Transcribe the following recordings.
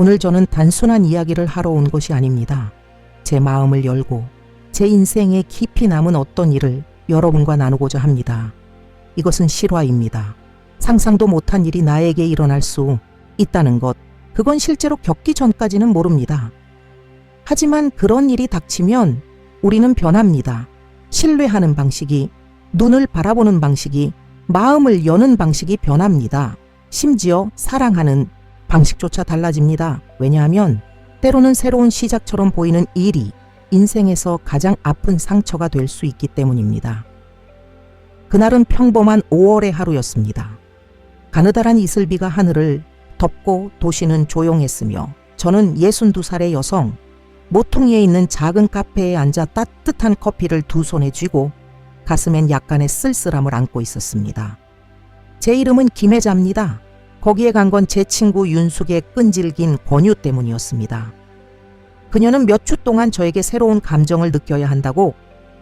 오늘 저는 단순한 이야기를 하러 온 것이 아닙니다. 제 마음을 열고 제 인생에 깊이 남은 어떤 일을 여러분과 나누고자 합니다. 이것은 실화입니다. 상상도 못한 일이 나에게 일어날 수 있다는 것, 그건 실제로 겪기 전까지는 모릅니다. 하지만 그런 일이 닥치면 우리는 변합니다. 신뢰하는 방식이, 눈을 바라보는 방식이, 마음을 여는 방식이 변합니다. 심지어 사랑하는 방식조차 달라집니다. 왜냐하면 때로는 새로운 시작처럼 보이는 일이 인생에서 가장 아픈 상처가 될 수 있기 때문입니다. 그날은 평범한 5월의 하루였습니다. 가느다란 이슬비가 하늘을 덮고 도시는 조용했으며 저는 62살의 여성, 모퉁이에 있는 작은 카페에 앉아 따뜻한 커피를 두 손에 쥐고 가슴엔 약간의 쓸쓸함을 안고 있었습니다. 제 이름은 김혜자입니다. 거기에 간 건 제 친구 윤숙의 끈질긴 권유 때문이었습니다. 그녀는 몇 주 동안 저에게 새로운 감정을 느껴야 한다고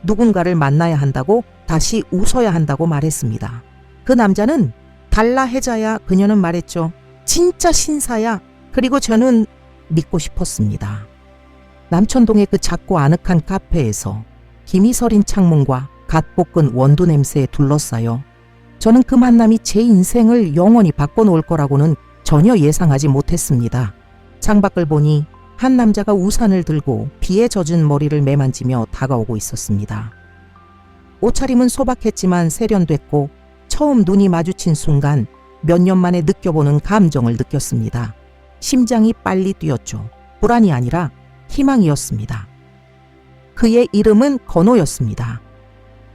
누군가를 만나야 한다고 다시 웃어야 한다고 말했습니다. 그 남자는 달라 해자야 그녀는 말했죠. 진짜 신사야. 그리고 저는 믿고 싶었습니다. 남천동의 그 작고 아늑한 카페에서 김이 서린 창문과 갓 볶은 원두 냄새에 둘러싸여 저는 그 만남이 제 인생을 영원히 바꿔놓을 거라고는 전혀 예상하지 못했습니다. 창밖을 보니 한 남자가 우산을 들고 비에 젖은 머리를 매만지며 다가오고 있었습니다. 옷차림은 소박했지만 세련됐고 처음 눈이 마주친 순간 몇 년 만에 느껴보는 감정을 느꼈습니다. 심장이 빨리 뛰었죠. 불안이 아니라 희망이었습니다. 그의 이름은 건호였습니다.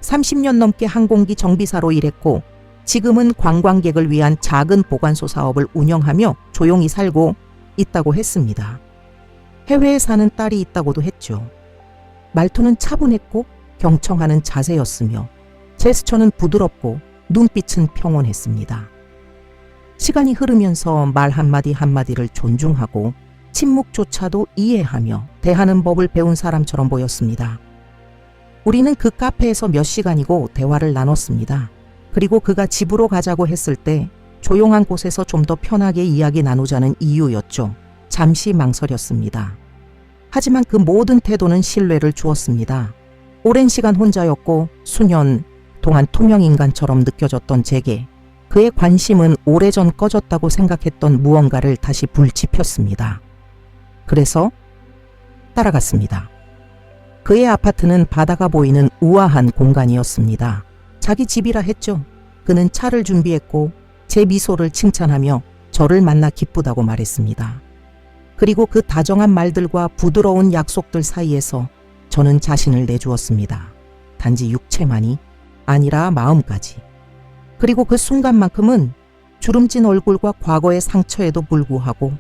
30년 넘게 항공기 정비사로 일했고 지금은 관광객을 위한 작은 보관소 사업을 운영하며 조용히 살고 있다고 했습니다. 해외에 사는 딸이 있다고도 했죠. 말투는 차분했고 경청하는 자세였으며 제스처는 부드럽고 눈빛은 평온했습니다. 시간이 흐르면서 말 한마디 한마디를 존중하고 침묵조차도 이해하며 대하는 법을 배운 사람처럼 보였습니다. 우리는 그 카페에서 몇 시간이고 대화를 나눴습니다. 그리고 그가 집으로 가자고 했을 때 조용한 곳에서 좀 더 편하게 이야기 나누자는 이유였죠. 잠시 망설였습니다. 하지만 그 모든 태도는 신뢰를 주었습니다. 오랜 시간 혼자였고 수년 동안 투명 인간처럼 느껴졌던 제게 그의 관심은 오래전 꺼졌다고 생각했던 무언가를 다시 불지폈습니다. 그래서 따라갔습니다. 그의 아파트는 바다가 보이는 우아한 공간이었습니다. 자기 집이라 했죠. 그는 차를 준비했고 제 미소를 칭찬하며 저를 만나 기쁘다고 말했습니다. 그리고 그 다정한 말들과 부드러운 약속들 사이에서 저는 자신을 내주었습니다. 단지 육체만이 아니라 마음까지. 그리고 그 순간만큼은 주름진 얼굴과 과거의 상처에도 불구하고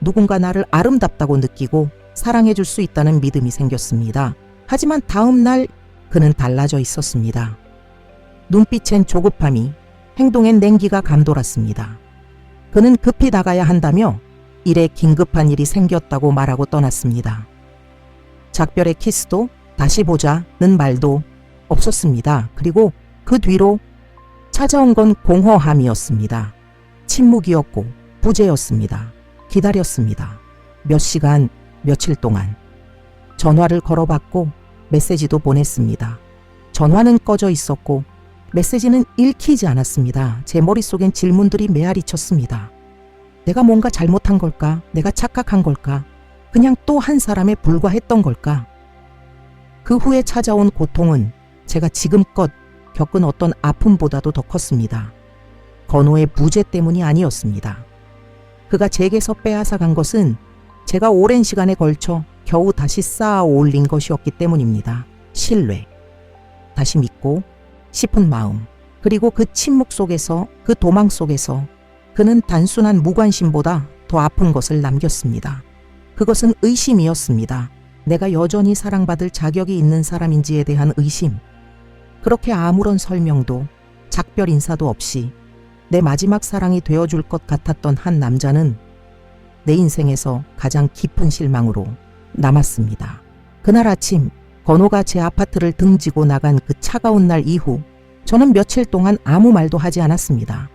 누군가 나를 아름답다고 느끼고 사랑해 줄 수 있다는 믿음이 생겼습니다. 하지만 다음 날 그는 달라져 있었습니다. 눈빛엔 조급함이 행동엔 냉기가 감돌았습니다. 그는 급히 나가야 한다며 일에 긴급한 일이 생겼다고 말하고 떠났습니다. 작별의 키스도 다시 보자는 말도 없었습니다. 그리고 그 뒤로 찾아온 건 공허함이었습니다. 침묵이었고 부재였습니다. 기다렸습니다. 몇 시간, 며칠 동안. 전화를 걸어봤고 메시지도 보냈습니다. 전화는 꺼져 있었고 메시지는 읽히지 않았습니다. 제 머릿속엔 질문들이 메아리 쳤습니다. 내가 뭔가 잘못한 걸까? 내가 착각한 걸까? 그냥 또 한 사람에 불과했던 걸까? 그 후에 찾아온 고통은 제가 지금껏 겪은 어떤 아픔보다도 더 컸습니다. 건호의 부재 때문이 아니었습니다. 그가 제게서 빼앗아 간 것은 제가 오랜 시간에 걸쳐 겨우 다시 쌓아 올린 것이었기 때문입니다. 신뢰. 다시 믿고 싶은 마음. 그리고 그 침묵 속에서, 그 도망 속에서 그는 단순한 무관심보다 더 아픈 것을 남겼습니다. 그것은 의심이었습니다. 내가 여전히 사랑받을 자격이 있는 사람인지에 대한 의심. 그렇게 아무런 설명도 작별 인사도 없이 내 마지막 사랑이 되어줄 것 같았던 한 남자는 내 인생에서 가장 깊은 실망으로 남았습니다. 그날 아침 건호가 제 아파트를 등지고 나간 그 차가운 날 이후 저는 며칠 동안 아무 말도 하지 않았습니다.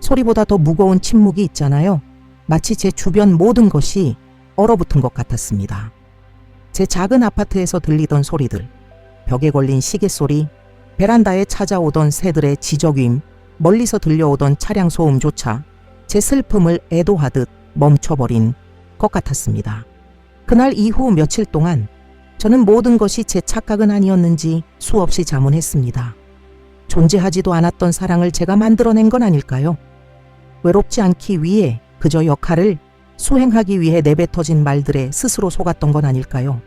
소리보다 더 무거운 침묵이 있잖아요. 마치 제 주변 모든 것이 얼어붙은 것 같았습니다. 제 작은 아파트에서 들리던 소리들, 벽에 걸린 시계 소리, 베란다에 찾아오던 새들의 지저귀임, 멀리서 들려오던 차량 소음조차 제 슬픔을 애도하듯 멈춰버린 것 같았습니다. 그날 이후 며칠 동안 저는 모든 것이 제 착각은 아니었는지 수없이 자문했습니다. 존재하지도 않았던 사랑을 제가 만들어낸 건 아닐까요? 외롭지 않기 위해 그저 역할을 수행하기 위해 내뱉어진 말들에 스스로 속았던 건 아닐까요?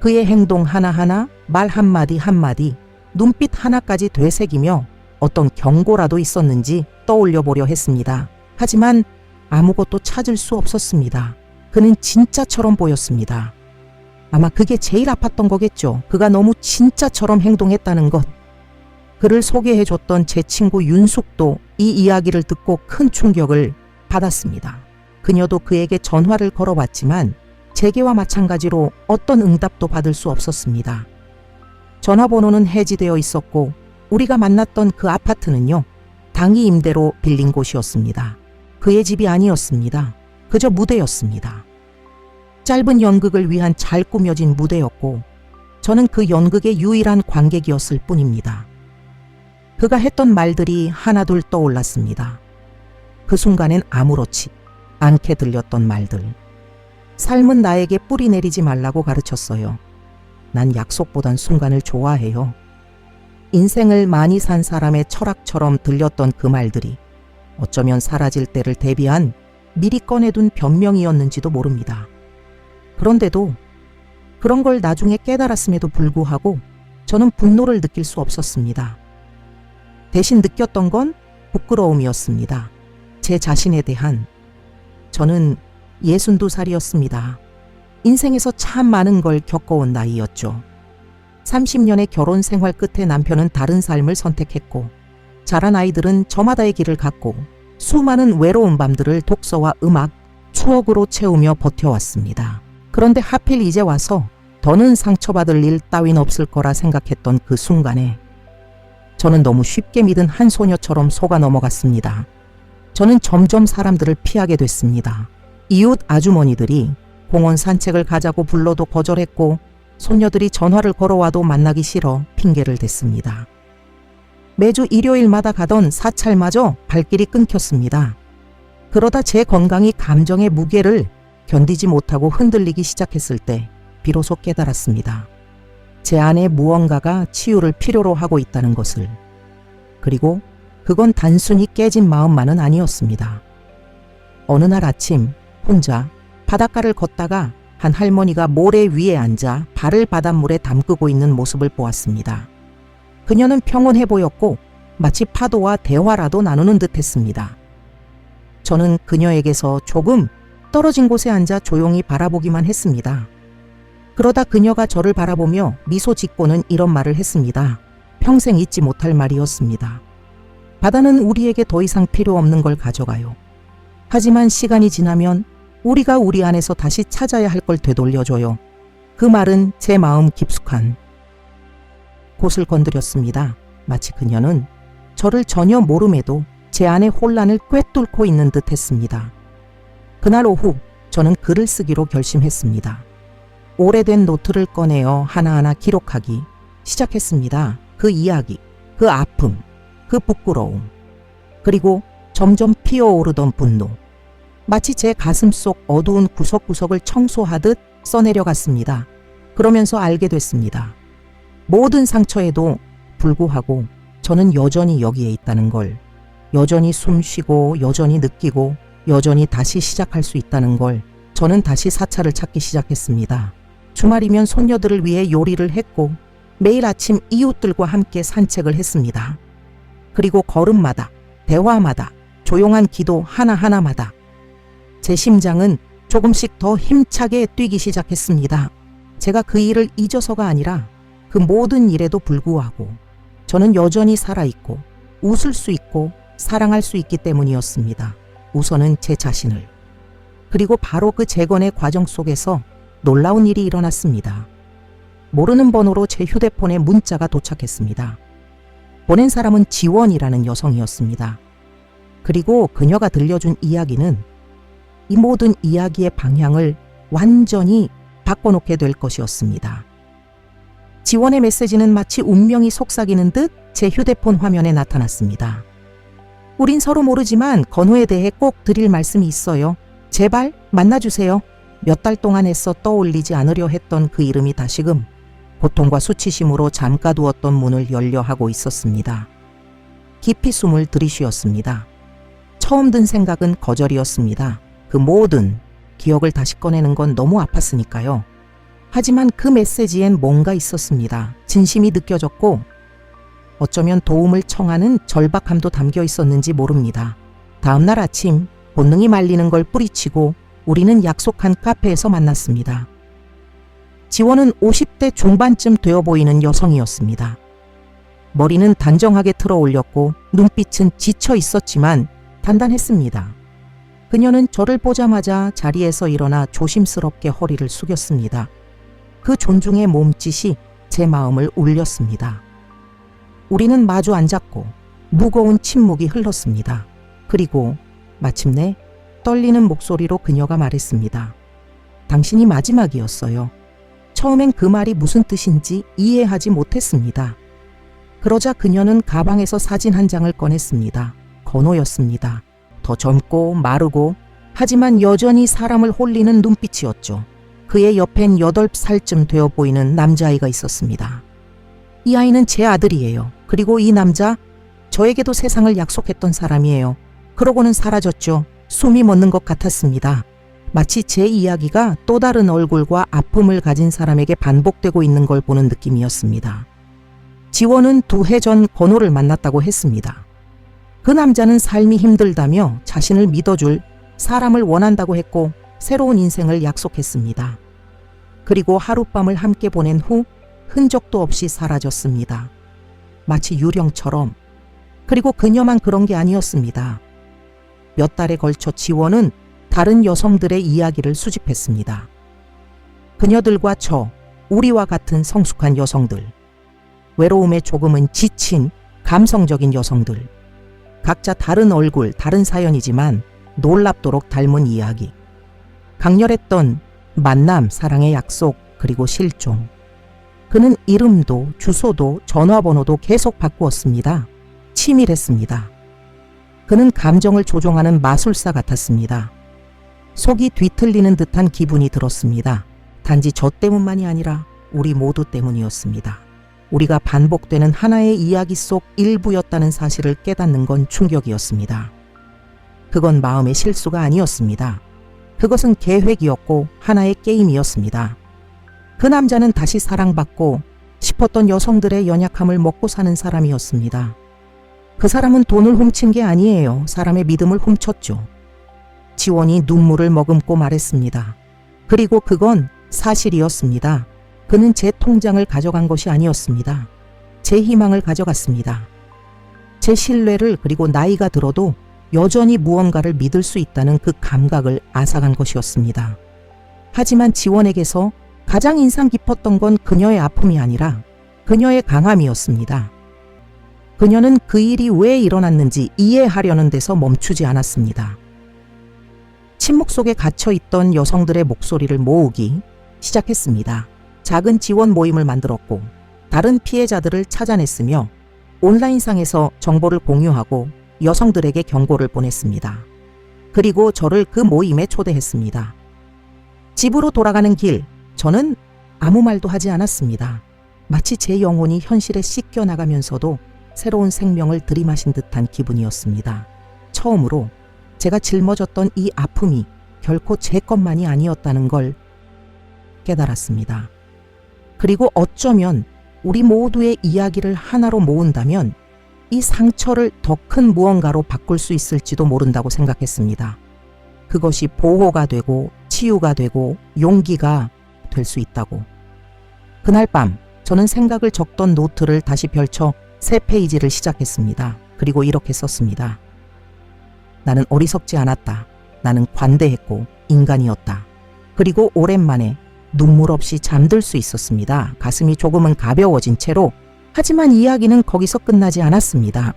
그의 행동 하나하나, 말 한마디 한마디, 눈빛 하나까지 되새기며 어떤 경고라도 있었는지 떠올려 보려 했습니다. 하지만 아무것도 찾을 수 없었습니다. 그는 진짜처럼 보였습니다. 아마 그게 제일 아팠던 거겠죠. 그가 너무 진짜처럼 행동했다는 것. 그를 소개해줬던 제 친구 윤숙도 이 이야기를 듣고 큰 충격을 받았습니다. 그녀도 그에게 전화를 걸어봤지만 제게와 마찬가지로 어떤 응답도 받을 수 없었습니다. 전화번호는 해지되어 있었고 우리가 만났던 그 아파트는요, 당이 임대로 빌린 곳이었습니다. 그의 집이 아니었습니다. 그저 무대였습니다. 짧은 연극을 위한 잘 꾸며진 무대였고, 저는 그 연극의 유일한 관객이었을 뿐입니다. 그가 했던 말들이 하나둘 떠올랐습니다. 그 순간엔 아무렇지 않게 들렸던 말들. 삶은 나에게 뿌리 내리지 말라고 가르쳤어요. 난 약속보단 순간을 좋아해요. 인생을 많이 산 사람의 철학처럼 들렸던 그 말들이 어쩌면 사라질 때를 대비한 미리 꺼내둔 변명이었는지도 모릅니다. 그런데도 그런 걸 나중에 깨달았음에도 불구하고 저는 분노를 느낄 수 없었습니다. 대신 느꼈던 건 부끄러움이었습니다. 제 자신에 대한. 저는 62살이었습니다. 인생에서 참 많은 걸 겪어온 나이였죠. 30년의 결혼 생활 끝에 남편은 다른 삶을 선택했고, 자란 아이들은 저마다의 길을 갔고, 수많은 외로운 밤들을 독서와 음악, 추억으로 채우며 버텨왔습니다. 그런데 하필 이제 와서 더는 상처받을 일 따윈 없을 거라 생각했던 그 순간에 저는 너무 쉽게 믿은 한 소녀처럼 속아 넘어갔습니다. 저는 점점 사람들을 피하게 됐습니다. 이웃 아주머니들이 공원 산책을 가자고 불러도 거절했고 손녀들이 전화를 걸어와도 만나기 싫어 핑계를 댔습니다. 매주 일요일마다 가던 사찰마저 발길이 끊겼습니다. 그러다 제 건강이 감정의 무게를 견디지 못하고 흔들리기 시작했을 때 비로소 깨달았습니다. 제 안에 무언가가 치유를 필요로 하고 있다는 것을. 그리고 그건 단순히 깨진 마음만은 아니었습니다. 어느 날 아침 혼자 바닷가를 걷다가 한 할머니가 모래 위에 앉아 발을 바닷물에 담그고 있는 모습을 보았습니다. 그녀는 평온해 보였고 마치 파도와 대화라도 나누는 듯 했습니다. 저는 그녀에게서 조금 떨어진 곳에 앉아 조용히 바라보기만 했습니다. 그러다 그녀가 저를 바라보며 미소 짓고는 이런 말을 했습니다. 평생 잊지 못할 말이었습니다. 바다는 우리에게 더 이상 필요 없는 걸 가져가요. 하지만 시간이 지나면 우리가 우리 안에서 다시 찾아야 할 걸 되돌려줘요. 그 말은 제 마음 깊숙한 곳을 건드렸습니다. 마치 그녀는 저를 전혀 모름에도 제 안의 혼란을 꿰뚫고 있는 듯 했습니다. 그날 오후 저는 글을 쓰기로 결심했습니다. 오래된 노트를 꺼내어 하나하나 기록하기 시작했습니다. 그 이야기, 그 아픔, 그 부끄러움, 그리고 점점 피어오르던 분노. 마치 제 가슴 속 어두운 구석구석을 청소하듯 써내려갔습니다. 그러면서 알게 됐습니다. 모든 상처에도 불구하고 저는 여전히 여기에 있다는 걸, 여전히 숨 쉬고, 여전히 느끼고, 여전히 다시 시작할 수 있다는 걸 저는 다시 사찰을 찾기 시작했습니다. 주말이면 손녀들을 위해 요리를 했고, 매일 아침 이웃들과 함께 산책을 했습니다. 그리고 걸음마다, 대화마다, 조용한 기도 하나하나마다 제 심장은 조금씩 더 힘차게 뛰기 시작했습니다. 제가 그 일을 잊어서가 아니라 그 모든 일에도 불구하고 저는 여전히 살아있고 웃을 수 있고 사랑할 수 있기 때문이었습니다. 우선은 제 자신을. 그리고 바로 그 재건의 과정 속에서 놀라운 일이 일어났습니다. 모르는 번호로 제 휴대폰에 문자가 도착했습니다. 보낸 사람은 지원이라는 여성이었습니다. 그리고 그녀가 들려준 이야기는 이 모든 이야기의 방향을 완전히 바꿔놓게 될 것이었습니다. 지원의 메시지는 마치 운명이 속삭이는 듯 제 휴대폰 화면에 나타났습니다. 우린 서로 모르지만 건우에 대해 꼭 드릴 말씀이 있어요. 제발 만나주세요. 몇 달 동안 애써 떠올리지 않으려 했던 그 이름이 다시금 고통과 수치심으로 잠가두었던 문을 열려 하고 있었습니다. 깊이 숨을 들이쉬었습니다. 처음 든 생각은 거절이었습니다. 그 모든 기억을 다시 꺼내는 건 너무 아팠으니까요. 하지만 그 메시지엔 뭔가 있었습니다. 진심이 느껴졌고 어쩌면 도움을 청하는 절박함도 담겨 있었는지 모릅니다. 다음날 아침 본능이 말리는 걸 뿌리치고 우리는 약속한 카페에서 만났습니다. 지원은 50대 중반쯤 되어 보이는 여성이었습니다. 머리는 단정하게 틀어 올렸고 눈빛은 지쳐 있었지만 단단했습니다. 그녀는 저를 보자마자 자리에서 일어나 조심스럽게 허리를 숙였습니다. 그 존중의 몸짓이 제 마음을 울렸습니다. 우리는 마주 앉았고 무거운 침묵이 흘렀습니다. 그리고 마침내 떨리는 목소리로 그녀가 말했습니다. 당신이 마지막이었어요. 처음엔 그 말이 무슨 뜻인지 이해하지 못했습니다. 그러자 그녀는 가방에서 사진 한 장을 꺼냈습니다. 건호였습니다. 더 젊고 마르고 하지만 여전히 사람을 홀리는 눈빛이었죠. 그의 옆엔 여덟 살쯤 되어 보이는 남자아이가 있었습니다. 이 아이는 제 아들이에요. 그리고 이 남자 저에게도 세상을 약속했던 사람이에요. 그러고는 사라졌죠. 숨이 멎는 것 같았습니다. 마치 제 이야기가 또 다른 얼굴과 아픔을 가진 사람에게 반복되고 있는 걸 보는 느낌이었습니다. 지원은 두 해 전 건호를 만났다고 했습니다. 그 남자는 삶이 힘들다며 자신을 믿어줄 사람을 원한다고 했고 새로운 인생을 약속했습니다. 그리고 하룻밤을 함께 보낸 후 흔적도 없이 사라졌습니다. 마치 유령처럼. 그리고 그녀만 그런 게 아니었습니다. 몇 달에 걸쳐 지원은 다른 여성들의 이야기를 수집했습니다. 그녀들과 저, 우리와 같은 성숙한 여성들, 외로움에 조금은 지친 감성적인 여성들, 각자 다른 얼굴, 다른 사연이지만 놀랍도록 닮은 이야기. 강렬했던 만남, 사랑의 약속, 그리고 실종. 그는 이름도 주소도 전화번호도 계속 바꾸었습니다. 치밀했습니다. 그는 감정을 조종하는 마술사 같았습니다. 속이 뒤틀리는 듯한 기분이 들었습니다. 단지 저 때문만이 아니라 우리 모두 때문이었습니다. 우리가 반복되는 하나의 이야기 속 일부였다는 사실을 깨닫는 건 충격이었습니다. 그건 마음의 실수가 아니었습니다. 그것은 계획이었고 하나의 게임이었습니다. 그 남자는 다시 사랑받고 싶었던 여성들의 연약함을 먹고 사는 사람이었습니다. 그 사람은 돈을 훔친 게 아니에요. 사람의 믿음을 훔쳤죠. 지원이 눈물을 머금고 말했습니다. 그리고 그건 사실이었습니다. 그는 제 통장을 가져간 것이 아니었습니다. 제 희망을 가져갔습니다. 제 신뢰를 그리고 나이가 들어도 여전히 무언가를 믿을 수 있다는 그 감각을 앗아간 것이었습니다. 하지만 지원에게서 가장 인상 깊었던 건 그녀의 아픔이 아니라 그녀의 강함이었습니다. 그녀는 그 일이 왜 일어났는지 이해하려는 데서 멈추지 않았습니다. 침묵 속에 갇혀 있던 여성들의 목소리를 모으기 시작했습니다. 작은 지원 모임을 만들었고 다른 피해자들을 찾아냈으며 온라인상에서 정보를 공유하고 여성들에게 경고를 보냈습니다. 그리고 저를 그 모임에 초대했습니다. 집으로 돌아가는 길, 저는 아무 말도 하지 않았습니다. 마치 제 영혼이 현실에 씻겨 나가면서도 새로운 생명을 들이마신 듯한 기분이었습니다. 처음으로 제가 짊어졌던 이 아픔이 결코 제 것만이 아니었다는 걸 깨달았습니다. 그리고 어쩌면 우리 모두의 이야기를 하나로 모은다면 이 상처를 더 큰 무언가로 바꿀 수 있을지도 모른다고 생각했습니다. 그것이 보호가 되고 치유가 되고 용기가 될 수 있다고. 그날 밤 저는 생각을 적던 노트를 다시 펼쳐 새 페이지를 시작했습니다. 그리고 이렇게 썼습니다. 나는 어리석지 않았다. 나는 관대했고 인간이었다. 그리고 오랜만에 눈물 없이 잠들 수 있었습니다. 가슴이 조금은 가벼워진 채로 하지만 이야기는 거기서 끝나지 않았습니다.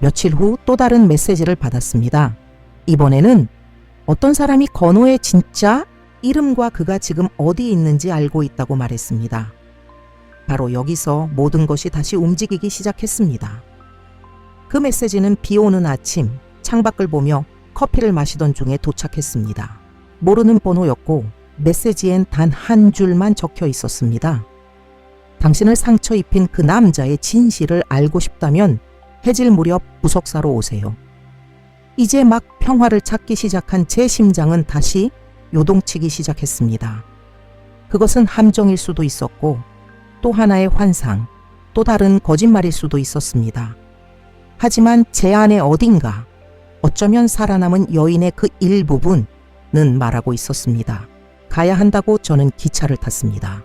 며칠 후 또 다른 메시지를 받았습니다. 이번에는 어떤 사람이 건호의 진짜 이름과 그가 지금 어디 있는지 알고 있다고 말했습니다. 바로 여기서 모든 것이 다시 움직이기 시작했습니다. 그 메시지는 비 오는 아침 창밖을 보며 커피를 마시던 중에 도착했습니다. 모르는 번호였고 메시지엔 단 한 줄만 적혀 있었습니다. 당신을 상처 입힌 그 남자의 진실을 알고 싶다면 해질 무렵 부석사로 오세요. 이제 막 평화를 찾기 시작한 제 심장은 다시 요동치기 시작했습니다. 그것은 함정일 수도 있었고 또 하나의 환상, 또 다른 거짓말일 수도 있었습니다. 하지만 제 안에 어딘가 어쩌면 살아남은 여인의 그 일부분은 말하고 있었습니다. 가야 한다고 저는 기차를 탔습니다.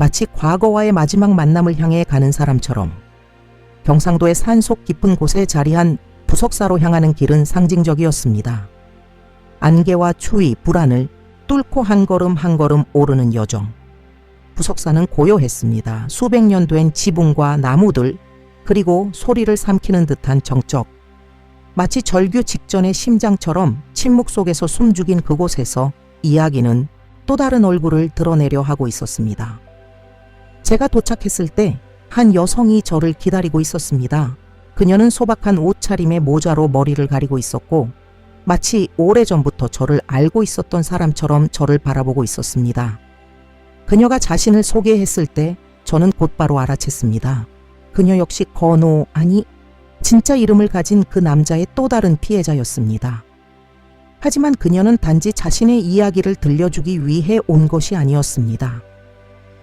마치 과거와의 마지막 만남을 향해 가는 사람처럼 경상도의 산속 깊은 곳에 자리한 부석사로 향하는 길은 상징적이었습니다. 안개와 추위, 불안을 뚫고 한 걸음 한 걸음 오르는 여정. 부석사는 고요했습니다. 수백 년 된 지붕과 나무들, 그리고 소리를 삼키는 듯한 정적. 마치 절규 직전의 심장처럼 침묵 속에서 숨죽인 그곳에서 이야기는 또 다른 얼굴을 드러내려 하고 있었습니다. 제가 도착했을 때 한 여성이 저를 기다리고 있었습니다. 그녀는 소박한 옷차림에 모자로 머리를 가리고 있었고 마치 오래전부터 저를 알고 있었던 사람처럼 저를 바라보고 있었습니다. 그녀가 자신을 소개했을 때 저는 곧바로 알아챘습니다. 그녀 역시 건호 아니 진짜 이름을 가진 그 남자의 또 다른 피해자였습니다. 하지만 그녀는 단지 자신의 이야기를 들려주기 위해 온 것이 아니었습니다.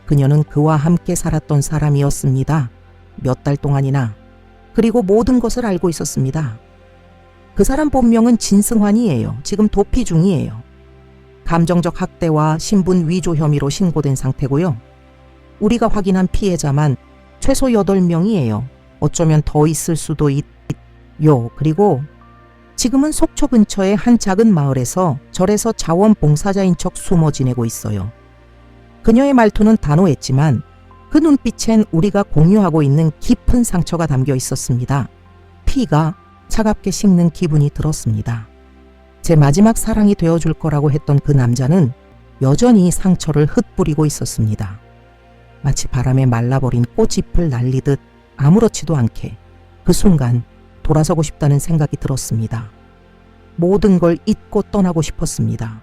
그녀는 그와 함께 살았던 사람이었습니다. 몇 달 동안이나. 그리고 모든 것을 알고 있었습니다. 그 사람 본명은 진승환이에요. 지금 도피 중이에요. 감정적 학대와 신분 위조 혐의로 신고된 상태고요. 우리가 확인한 피해자만 최소 8명이에요. 어쩌면 더 있을 수도 있요. 그리고 지금은 속초 근처의 한 작은 마을에서 절에서 자원봉사자인 척 숨어 지내고 있어요. 그녀의 말투는 단호했지만 그 눈빛엔 우리가 공유하고 있는 깊은 상처가 담겨 있었습니다. 피가 차갑게 식는 기분이 들었습니다. 제 마지막 사랑이 되어줄 거라고 했던 그 남자는 여전히 상처를 흩뿌리고 있었습니다. 마치 바람에 말라버린 꽃잎을 날리듯 아무렇지도 않게 그 순간 돌아서고 싶다는 생각이 들었습니다. 모든 걸 잊고 떠나고 싶었습니다.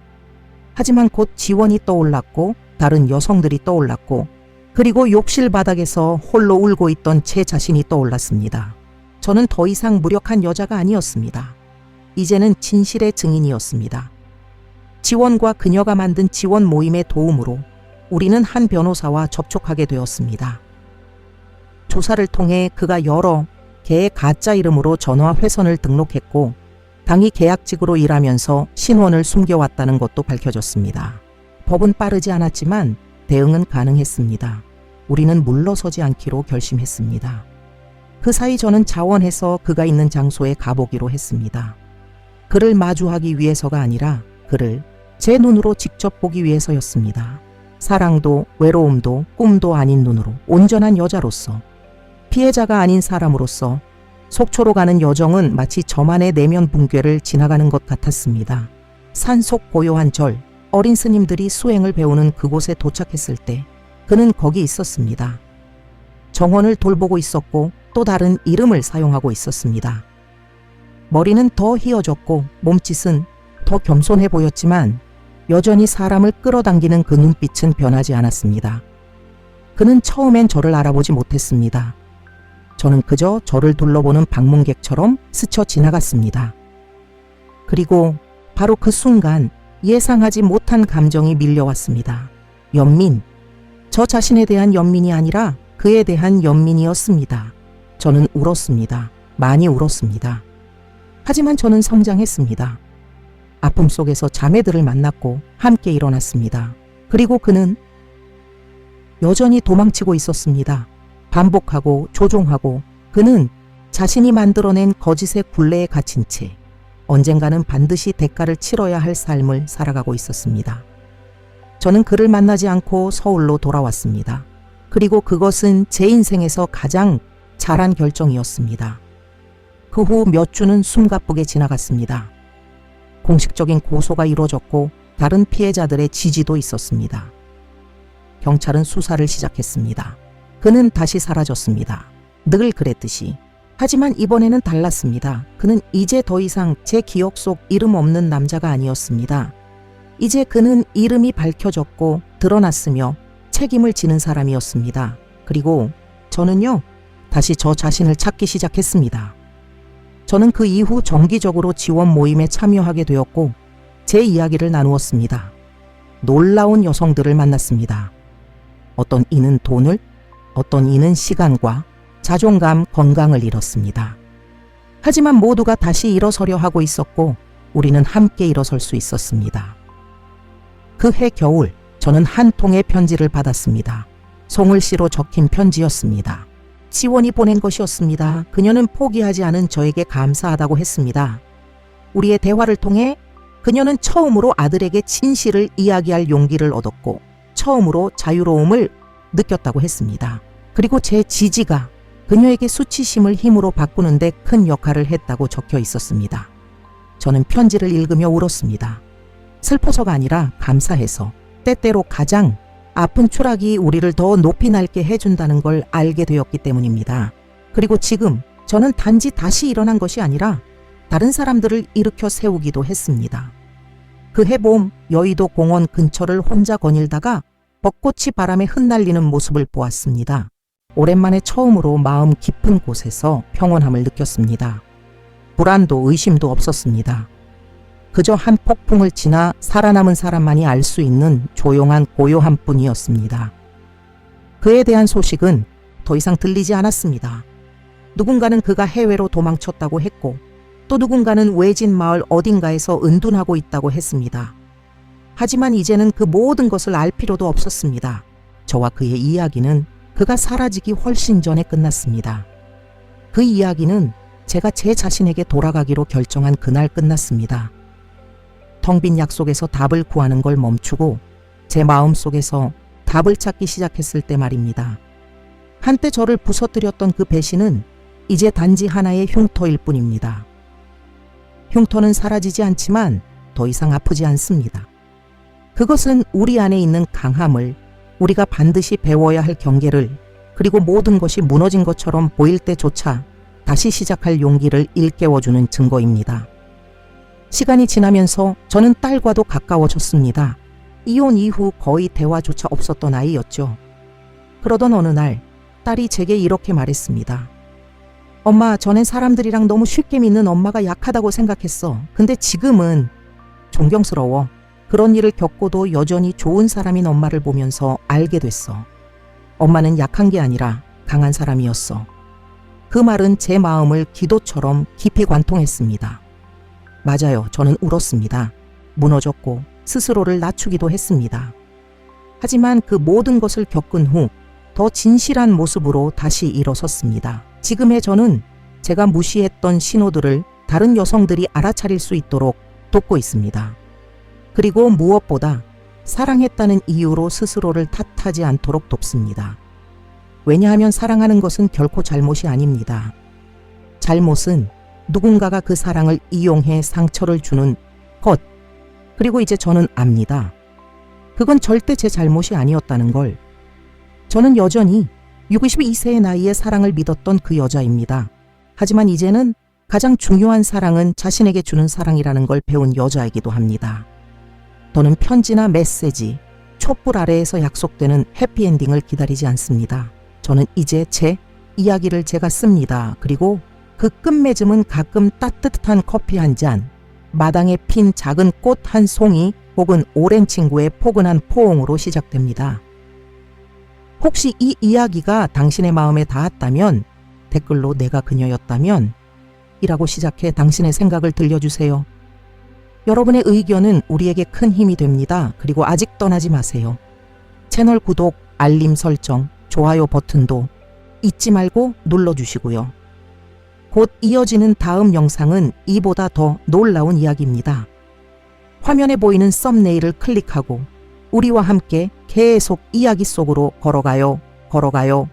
하지만 곧 지원이 떠올랐고 다른 여성들이 떠올랐고 그리고 욕실 바닥에서 홀로 울고 있던 제 자신이 떠올랐습니다. 저는 더 이상 무력한 여자가 아니었습니다. 이제는 진실의 증인이었습니다. 지원과 그녀가 만든 지원 모임의 도움으로 우리는 한 변호사와 접촉하게 되었습니다. 조사를 통해 그가 여러 개의 가짜 이름으로 전화 회선을 등록했고 당이 계약직으로 일하면서 신원을 숨겨왔다는 것도 밝혀졌습니다. 법은 빠르지 않았지만 대응은 가능했습니다. 우리는 물러서지 않기로 결심했습니다. 그 사이 저는 자원해서 그가 있는 장소에 가보기로 했습니다. 그를 마주하기 위해서가 아니라 그를 제 눈으로 직접 보기 위해서였습니다. 사랑도 외로움도 꿈도 아닌 눈으로 온전한 여자로서 피해자가 아닌 사람으로서 속초로 가는 여정은 마치 저만의 내면 붕괴를 지나가는 것 같았습니다. 산속 고요한 절, 어린 스님들이 수행을 배우는 그곳에 도착했을 때 그는 거기 있었습니다. 정원을 돌보고 있었고 또 다른 이름을 사용하고 있었습니다. 머리는 더 휘어졌고 몸짓은 더 겸손해 보였지만 여전히 사람을 끌어당기는 그 눈빛은 변하지 않았습니다. 그는 처음엔 저를 알아보지 못했습니다. 저는 그저 저를 둘러보는 방문객처럼 스쳐 지나갔습니다. 그리고 바로 그 순간 예상하지 못한 감정이 밀려왔습니다. 연민. 저 자신에 대한 연민이 아니라 그에 대한 연민이었습니다. 저는 울었습니다. 많이 울었습니다. 하지만 저는 성장했습니다. 아픔 속에서 자매들을 만났고 함께 일어났습니다. 그리고 그는 여전히 도망치고 있었습니다. 반복하고 조종하고 그는 자신이 만들어낸 거짓의 굴레에 갇힌 채 언젠가는 반드시 대가를 치러야 할 삶을 살아가고 있었습니다. 저는 그를 만나지 않고 서울로 돌아왔습니다. 그리고 그것은 제 인생에서 가장 잘한 결정이었습니다. 그 후 몇 주는 숨가쁘게 지나갔습니다. 공식적인 고소가 이루어졌고 다른 피해자들의 지지도 있었습니다. 경찰은 수사를 시작했습니다. 그는 다시 사라졌습니다. 늘 그랬듯이. 하지만 이번에는 달랐습니다. 그는 이제 더 이상 제 기억 속 이름 없는 남자가 아니었습니다. 이제 그는 이름이 밝혀졌고 드러났으며 책임을 지는 사람이었습니다. 그리고 저는요, 다시 저 자신을 찾기 시작했습니다. 저는 그 이후 정기적으로 지원 모임에 참여하게 되었고, 제 이야기를 나누었습니다. 놀라운 여성들을 만났습니다. 어떤 이는 돈을, 어떤 이는 시간과 자존감, 건강을 잃었습니다. 하지만 모두가 다시 일어서려 하고 있었고, 우리는 함께 일어설 수 있었습니다. 그 해 겨울, 저는 한 통의 편지를 받았습니다. 송을씨로 적힌 편지였습니다. 지원이 보낸 것이었습니다. 그녀는 포기하지 않은 저에게 감사하다고 했습니다. 우리의 대화를 통해 그녀는 처음으로 아들에게 진실을 이야기할 용기를 얻었고 처음으로 자유로움을 느꼈다고 했습니다. 그리고 제 지지가 그녀에게 수치심을 힘으로 바꾸는데 큰 역할을 했다고 적혀 있었습니다. 저는 편지를 읽으며 울었습니다. 슬퍼서가 아니라 감사해서 때때로 가장 아픈 추락이 우리를 더 높이 날게 해준다는 걸 알게 되었기 때문입니다. 그리고 지금 저는 단지 다시 일어난 것이 아니라 다른 사람들을 일으켜 세우기도 했습니다. 그 해봄 여의도 공원 근처를 혼자 거닐다가 벚꽃이 바람에 흩날리는 모습을 보았습니다. 오랜만에 처음으로 마음 깊은 곳에서 평온함을 느꼈습니다. 불안도 의심도 없었습니다. 그저 한 폭풍을 지나 살아남은 사람만이 알 수 있는 조용한 고요함 뿐이었습니다. 그에 대한 소식은 더 이상 들리지 않았습니다. 누군가는 그가 해외로 도망쳤다고 했고 또 누군가는 외진 마을 어딘가에서 은둔하고 있다고 했습니다. 하지만 이제는 그 모든 것을 알 필요도 없었습니다. 저와 그의 이야기는 그가 사라지기 훨씬 전에 끝났습니다. 그 이야기는 제가 제 자신에게 돌아가기로 결정한 그날 끝났습니다. 텅 빈 약속에서 답을 구하는 걸 멈추고 제 마음 속에서 답을 찾기 시작했을 때 말입니다. 한때 저를 부서뜨렸던 그 배신은 이제 단지 하나의 흉터일 뿐입니다. 흉터는 사라지지 않지만 더 이상 아프지 않습니다. 그것은 우리 안에 있는 강함을 우리가 반드시 배워야 할 경계를 그리고 모든 것이 무너진 것처럼 보일 때조차 다시 시작할 용기를 일깨워주는 증거입니다. 시간이 지나면서 저는 딸과도 가까워졌습니다. 이혼 이후 거의 대화조차 없었던 아이였죠. 그러던 어느 날 딸이 제게 이렇게 말했습니다. 엄마, 전엔 사람들이랑 너무 쉽게 믿는 엄마가 약하다고 생각했어. 근데 지금은 존경스러워. 그런 일을 겪고도 여전히 좋은 사람인 엄마를 보면서 알게 됐어. 엄마는 약한 게 아니라 강한 사람이었어. 그 말은 제 마음을 기도처럼 깊이 관통했습니다. 맞아요. 저는 울었습니다. 무너졌고 스스로를 낮추기도 했습니다. 하지만 그 모든 것을 겪은 후 더 진실한 모습으로 다시 일어섰습니다. 지금의 저는 제가 무시했던 신호들을 다른 여성들이 알아차릴 수 있도록 돕고 있습니다. 그리고 무엇보다 사랑했다는 이유로 스스로를 탓하지 않도록 돕습니다. 왜냐하면 사랑하는 것은 결코 잘못이 아닙니다. 잘못은 누군가가 그 사랑을 이용해 상처를 주는 것. 그리고 이제 저는 압니다. 그건 절대 제 잘못이 아니었다는 걸. 저는 여전히 62세의 나이에 사랑을 믿었던 그 여자입니다. 하지만 이제는 가장 중요한 사랑은 자신에게 주는 사랑이라는 걸 배운 여자이기도 합니다. 더는 편지나 메시지, 촛불 아래에서 약속되는 해피엔딩을 기다리지 않습니다. 저는 이제 제 이야기를 제가 씁니다. 그리고 그 끝맺음은 가끔 따뜻한 커피 한 잔, 마당에 핀 작은 꽃 한 송이 혹은 오랜 친구의 포근한 포옹으로 시작됩니다. 혹시 이 이야기가 당신의 마음에 닿았다면 댓글로 내가 그녀였다면 이라고 시작해 당신의 생각을 들려주세요. 여러분의 의견은 우리에게 큰 힘이 됩니다. 그리고 아직 떠나지 마세요. 채널 구독, 알림 설정, 좋아요 버튼도 잊지 말고 눌러주시고요. 곧 이어지는 다음 영상은 이보다 더 놀라운 이야기입니다. 화면에 보이는 썸네일을 클릭하고 우리와 함께 계속 이야기 속으로 걸어가요. 걸어가요.